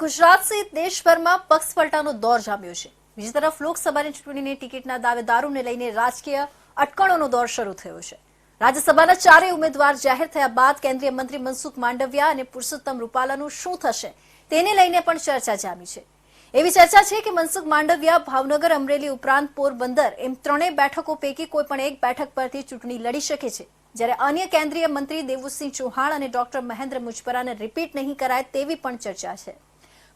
ગુજરાત સહિત દેશભરમાં પક્ષ પલટાનો દોર જામ્યો છે. બીજી તરફ લોકસભાની ચૂંટણીની ટિકિટના દાવેદારોને લઈને રાજકીય અટકળોનો દોર શરૂ થયો છે. રાજ્યસભાના ચારેય ઉમેદવાર જાહેર થયા બાદ કેન્દ્રીય મંત્રી મનસુખ માંડવિયા અને પુરુષોત્તમ રૂપાલાનું શું થશે તેને લઈને પણ ચર્ચા જામી છે. એવી ચર્ચા છે કે મનસુખ માંડવિયા, ભાવનગર, અમરેલી ઉપરાંત પોરબંદર એમ ત્રણેય બેઠકો પૈકી કોઈ પણ એક બેઠક પરથી ચૂંટણી લડી શકે છે. જ્યારે અન્ય કેન્દ્રીય મંત્રી દેવુસિંહ ચૌહાણ અને ડોક્ટર મહેન્દ્ર મુજપરાને રિપીટ નહીં કરાય તેવી પણ ચર્ચા છે.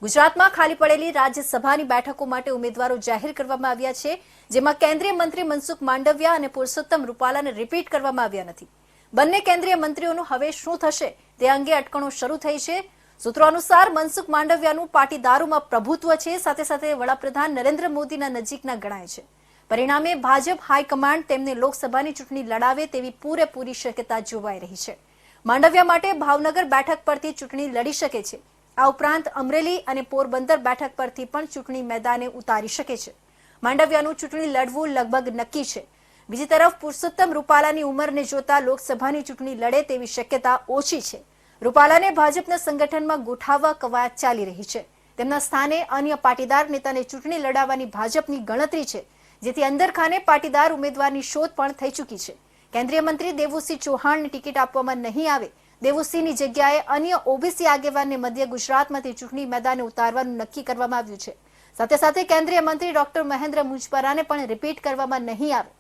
ગુજરાતમાં ખાલી પડેલી રાજ્યસભાની બેઠકો માટે ઉમેદવારો જાહેર કરવામાં આવ્યા છે, જેમાં કેન્દ્રીય મંત્રી મનસુખ માંડવિયા અને પુરુષોત્તમ રૂપાલાને રિપીટ કરવામાં આવ્યા નથી. બંને કેન્દ્રીય મંત્રીઓનું હવે શું થશે તે અંગે અટકણો શરૂ થઈ છે. સૂત્રો અનુસાર મનસુખ માંડવિયાનું પાટીદારોમાં પ્રભુત્વ છે, સાથે સાથે વડાપ્રધાન નરેન્દ્ર મોદીના નજીકના ગણાય છે. પરિણામે ભાજપ હાઈકમાન્ડ તેમને લોકસભાની ચૂંટણી લડાવે તેવી પૂરેપૂરી શક્યતા જોવાઈ રહી છે. માંડવિયા માટે ભાવનગર બેઠક પરથી ચૂંટણી લડી શકે છે. આ ઉપરાંત અમરેલી અને પોરબંદર બેઠક પરથી પણ ચૂંટણી મેદાને ઉતારી શકે છે. માંડવિયાનું ચૂંટણી લડવું લગભગ નક્કી છે. બીજી તરફ પુરુષોત્તમ રૂપાલાની ઉંમરને જોતા લોકસભાની ચૂંટણી લડે તેવી શક્યતા ઓછી છે. રૂપાલાને ભાજપના સંગઠનમાં ગોઠાવવા કવાયત ચાલી રહી છે. તેમના સ્થાને અન્ય પાટીદાર નેતાને ચૂંટણી લડાવવાની ભાજપની ગણતરી છે, જેથી અંદરખાને પાટીદાર ઉમેદવારની શોધ પણ થઈ ચૂકી છે. કેન્દ્રીય મંત્રી દેવુસિંહ ચૌહાણને ટિકિટ આપવામાં નહીં આવે દેવુસિંહની જગ્યાએ અન્ય ઓબીસી આગેવાનને મધ્ય ગુજરાતમાંથી ચૂંટણી મેદાને ઉતારવાનું નક્કી કરવામાં આવ્યું છે. સાથે સાથે કેન્દ્રીય મંત્રી ડોક્ટર મહેન્દ્ર મુજપરાને પણ રિપીટ કરવામાં નહીં આવે.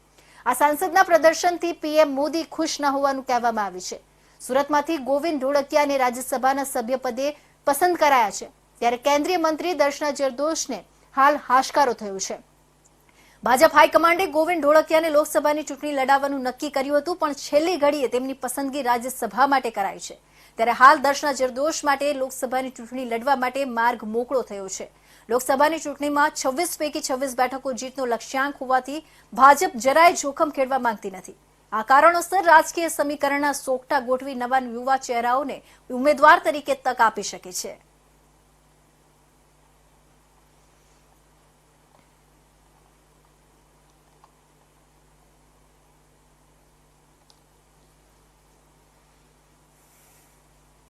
આ સાંસદના પ્રદર્શનથી પીએમ મોદી ખુશ ન હોવાનું કહેવામાં આવ્યું છે. સુરતમાંથી ગોવિંદ ઢોળકિયાને રાજ્યસભાના સભ્યપદે પસંદ કરાયા છે. ત્યારે કેન્દ્રીય મંત્રી દર્શના જરદોશને હાલ હાશકારો થયો છે. ભાજપ હાઈકમાન્ડે ગોવિંદ ઢોળકિયાને લોકસભાની ચૂંટણી લડાવવાનું નક્કી કર્યું હતું, પણ છેલ્લી ઘડીએ તેમની પસંદગી રાજ્યસભા માટે કરાઈ છે. ત્યારે હાલ દર્શના જરદોશ માટે લોકસભાની ચૂંટણી લડવા માટે માર્ગ મોકળો થયો છે. લોકસભાની ચૂંટણીમાં છવ્વીસ પૈકી છવ્વીસ બેઠકો જીતનો લક્ષ્યાંક હોવાથી ભાજપ જરાય જોખમ ખેડવા માંગતી નથી. આ કારણોસર રાજકીય સમીકરણના સોગટા ગોઠવી નવા યુવા ચહેરાઓને ઉમેદવાર તરીકે તક આપી શકે છે.